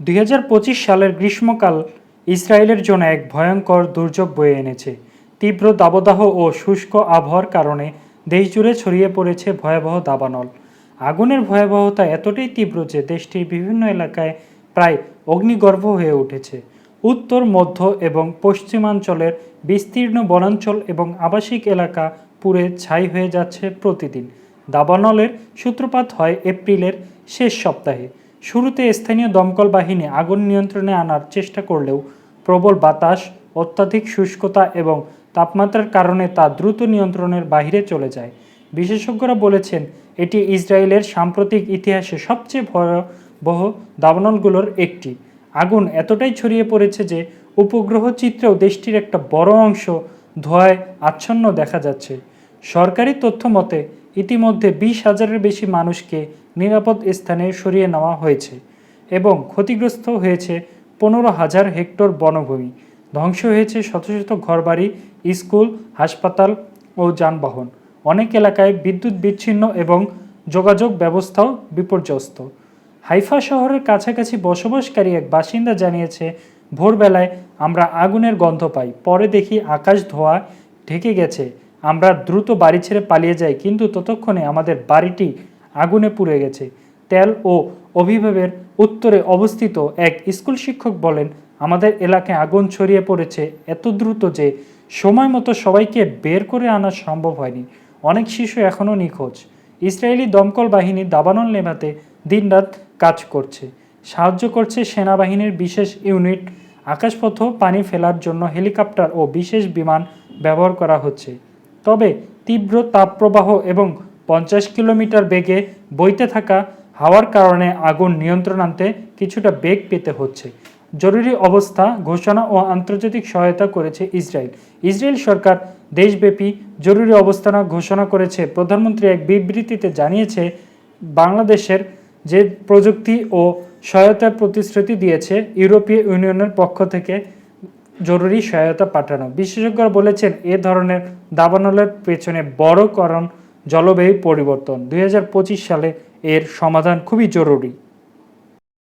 দুই হাজার পঁচিশ সালের গ্রীষ্মকাল ইসরায়েলের জন্য এক ভয়ঙ্কর দুর্যোগ বয়ে এনেছে। তীব্র দাবদাহ ও শুষ্ক আবহাওয়ার কারণে দেশজুড়ে ছড়িয়ে পড়েছে ভয়াবহ দাবানল। আগুনের ভয়াবহতা এতটাই তীব্র যে দেশটির বিভিন্ন এলাকায় প্রায় অগ্নিগর্ভ হয়ে উঠেছে। উত্তর, মধ্য এবং পশ্চিমাঞ্চলের বিস্তীর্ণ বনাঞ্চল এবং আবাসিক এলাকা পুড়ে ছাই হয়ে যাচ্ছে প্রতিদিন। দাবানলের সূত্রপাত হয় এপ্রিলের শেষ সপ্তাহে। শুরুতে স্থানীয় দমকল বাহিনী আগুন নিয়ন্ত্রণে আনার চেষ্টা করলেও প্রবল বাতাস, অত্যাধিক শুষ্কতা এবং তাপমাত্রার কারণে তা দ্রুত নিয়ন্ত্রণের বাইরে চলে যায়। বিশেষজ্ঞরা বলেছেন, এটি ইসরায়েলের সাম্প্রতিক ইতিহাসে সবচেয়ে ভয়াবহ দাবানলগুলোর একটি। আগুন এতটাই ছড়িয়ে পড়েছে যে উপগ্রহ চিত্রেও দেশটির একটা বড় অংশ ধোঁয়ায় আচ্ছন্ন দেখা যাচ্ছে। সরকারি তথ্য মতে ইতিমধ্যে বিশ হাজারের বেশি মানুষকে নিরাপদ স্থানে সরিয়ে নেওয়া হয়েছে এবং ক্ষতিগ্রস্ত হয়েছে পনেরো হাজার হেক্টর বনভূমি। ধ্বংস হয়েছে শত শত ঘরবাড়ি, স্কুল, হাসপাতাল ও যানবাহন। অনেক এলাকায় বিদ্যুৎ বিচ্ছিন্ন এবং যোগাযোগ ব্যবস্থাও বিপর্যস্ত। হাইফা শহরের কাছাকাছি বসবাসকারী এক বাসিন্দা জানিয়েছে, ভোরবেলায় আমরা আগুনের গন্ধ পাই, পরে দেখি আকাশ ধোয়া ঢেকে গেছে। আমরা দ্রুত বাড়ি ছেড়ে পালিয়ে যাই, কিন্তু ততক্ষণে আমাদের বাড়িটি আগুনে পুড়ে গেছে। তেল ও অভিভাবের উত্তরে অবস্থিত এক স্কুল শিক্ষক বলেন, আমাদের এলাকায় আগুন ছড়িয়ে পড়েছে এত দ্রুত যে সময় মতো সবাইকে বের করে আনা সম্ভব হয়নি। অনেক শিশু এখনও নিখোঁজ। ইসরায়েলি দমকল বাহিনী দাবানল নেভাতে দিনরাত কাজ করছে। সাহায্য করছে সেনাবাহিনীর বিশেষ ইউনিট। আকাশপথ পানি ফেলার জন্য হেলিকপ্টার ও বিশেষ বিমান ব্যবহার করা হচ্ছে। তবে তীব্র তাপপ্রবাহ এবং পঞ্চাশ কিলোমিটার বেগে বইতে থাকা হাওয়ার কারণে আগুন নিয়ন্ত্রণ আনতে কিছুটা বেগ পেতে হচ্ছে। জরুরি অবস্থা ঘোষণা ও আন্তর্জাতিক সহায়তা করেছে ইসরায়েল। ইসরায়েল সরকার দেশব্যাপী জরুরি অবস্থান ঘোষণা করেছে। প্রধানমন্ত্রী এক বিবৃতিতে জানিয়েছে, বাংলাদেশের যে প্রযুক্তি ও সহায়তার প্রতিশ্রুতি দিয়েছে ইউরোপীয় ইউনিয়নের পক্ষ থেকে জরুরি সহায়তা পাঠানো। বিশেষজ্ঞরা বলেছেন, এ ধরনের দাবানলের পেছনে বড় কারণ জলবায়ু পরিবর্তন। দুই হাজার পঁচিশ সালে এর সমাধান খুবই জরুরি।